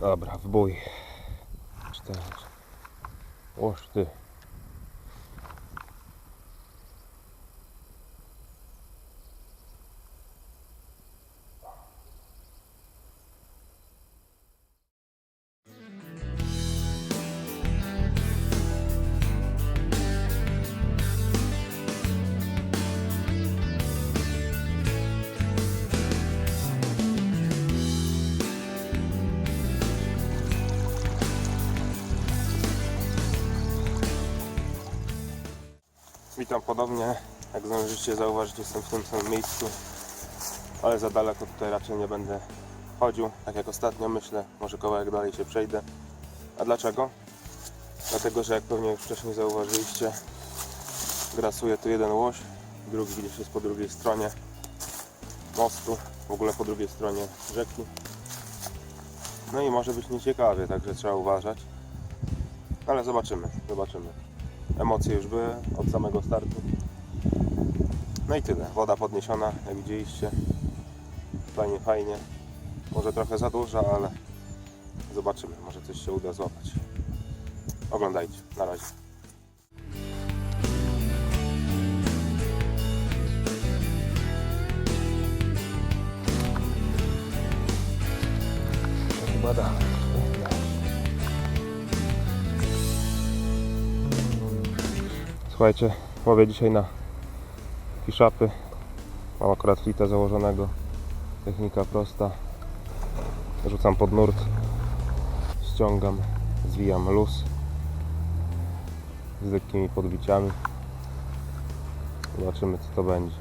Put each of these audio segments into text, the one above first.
Dobra, w bój. Cztery. Oż ty. Witam ponownie. Jak zdążycie zauważyć, jestem w tym samym miejscu, ale za daleko tutaj raczej nie będę chodził. Tak jak ostatnio myślę, może kawałek dalej się przejdę. A dlaczego? Dlatego, że jak pewnie już wcześniej zauważyliście, grasuje tu jeden łoś, drugi gdzieś jest po drugiej stronie mostu, w ogóle po drugiej stronie rzeki. No i może być nieciekawie, także trzeba uważać. Ale zobaczymy, zobaczymy. Emocje już były od samego startu. No i tyle. Woda podniesiona, jak widzieliście. Fajnie, fajnie. Może trochę za duża, ale zobaczymy. Może coś się uda złapać. Oglądajcie. Na razie. Słuchajcie, łowię dzisiaj na fiszapy. Mam akurat flita założonego. Technika prosta. Rzucam pod nurt. Ściągam, zwijam luz. Z lekkimi podbiciami. Zobaczymy co to będzie.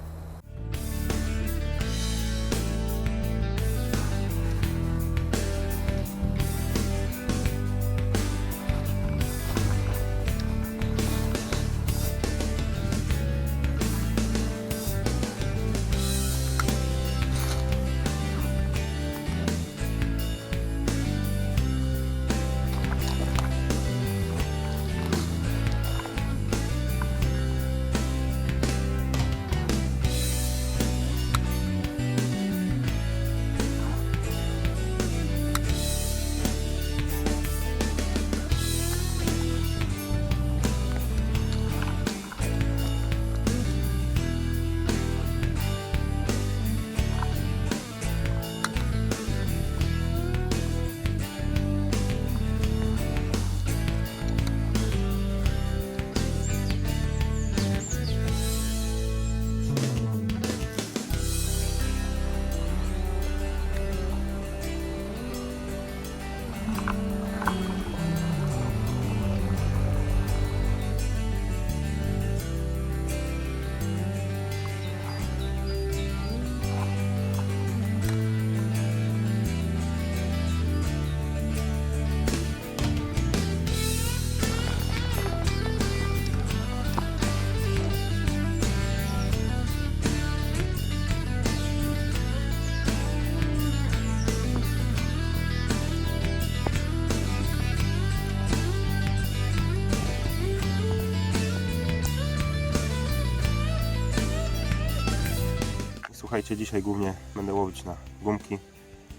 Słuchajcie, dzisiaj głównie będę łowić na gumki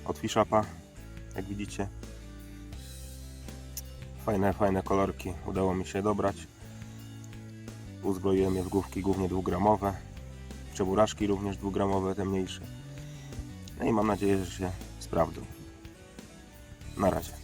od Fishapa, jak widzicie. Fajne, fajne kolorki udało mi się dobrać. Uzbroiłem je w główki głównie dwugramowe, przeburaszki również dwugramowe, te mniejsze. No i mam nadzieję, że się sprawdzą. Na razie.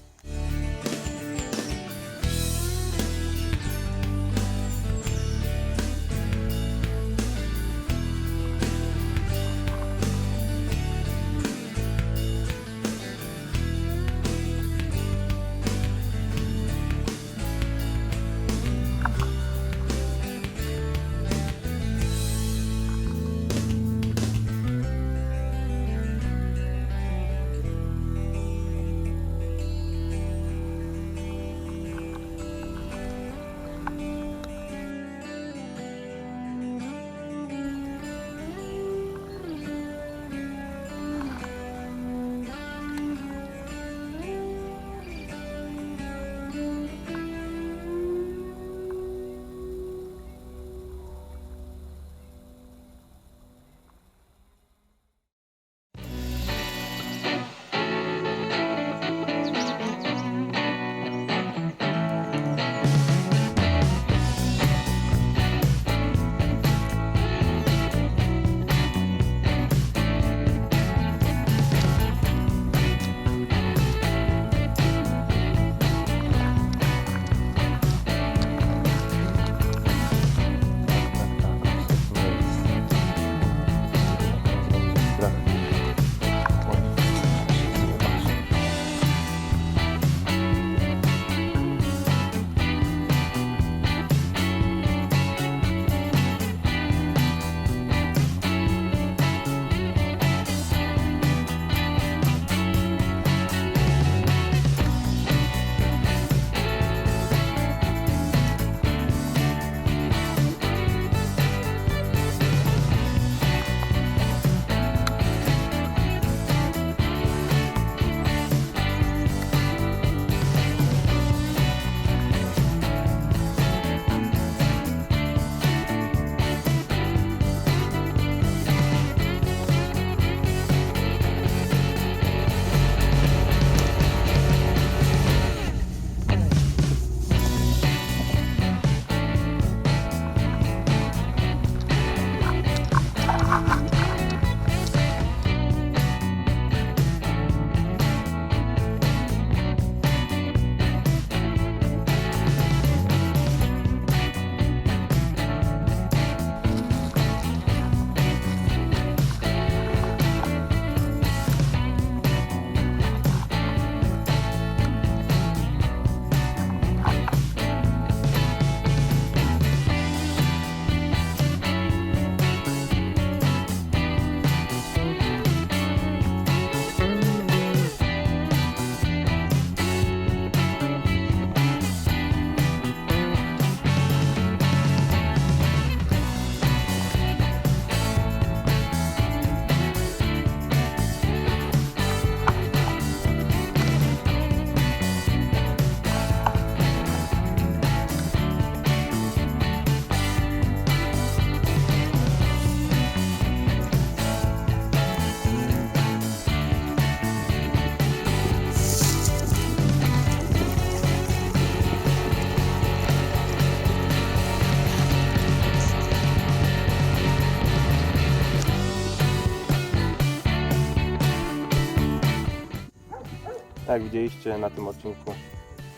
Jak widzieliście na tym odcinku,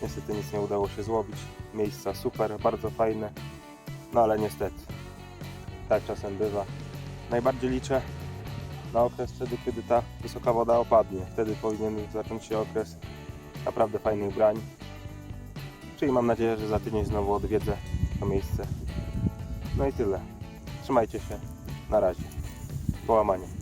niestety nic nie udało się złowić. Miejsca super, bardzo fajne, no ale niestety, tak czasem bywa. Najbardziej liczę na okres wtedy, kiedy ta wysoka woda opadnie. Wtedy powinien zacząć się okres naprawdę fajnych brań. Czyli mam nadzieję, że za tydzień znowu odwiedzę to miejsce. No i tyle. Trzymajcie się. Na razie. Połamanie.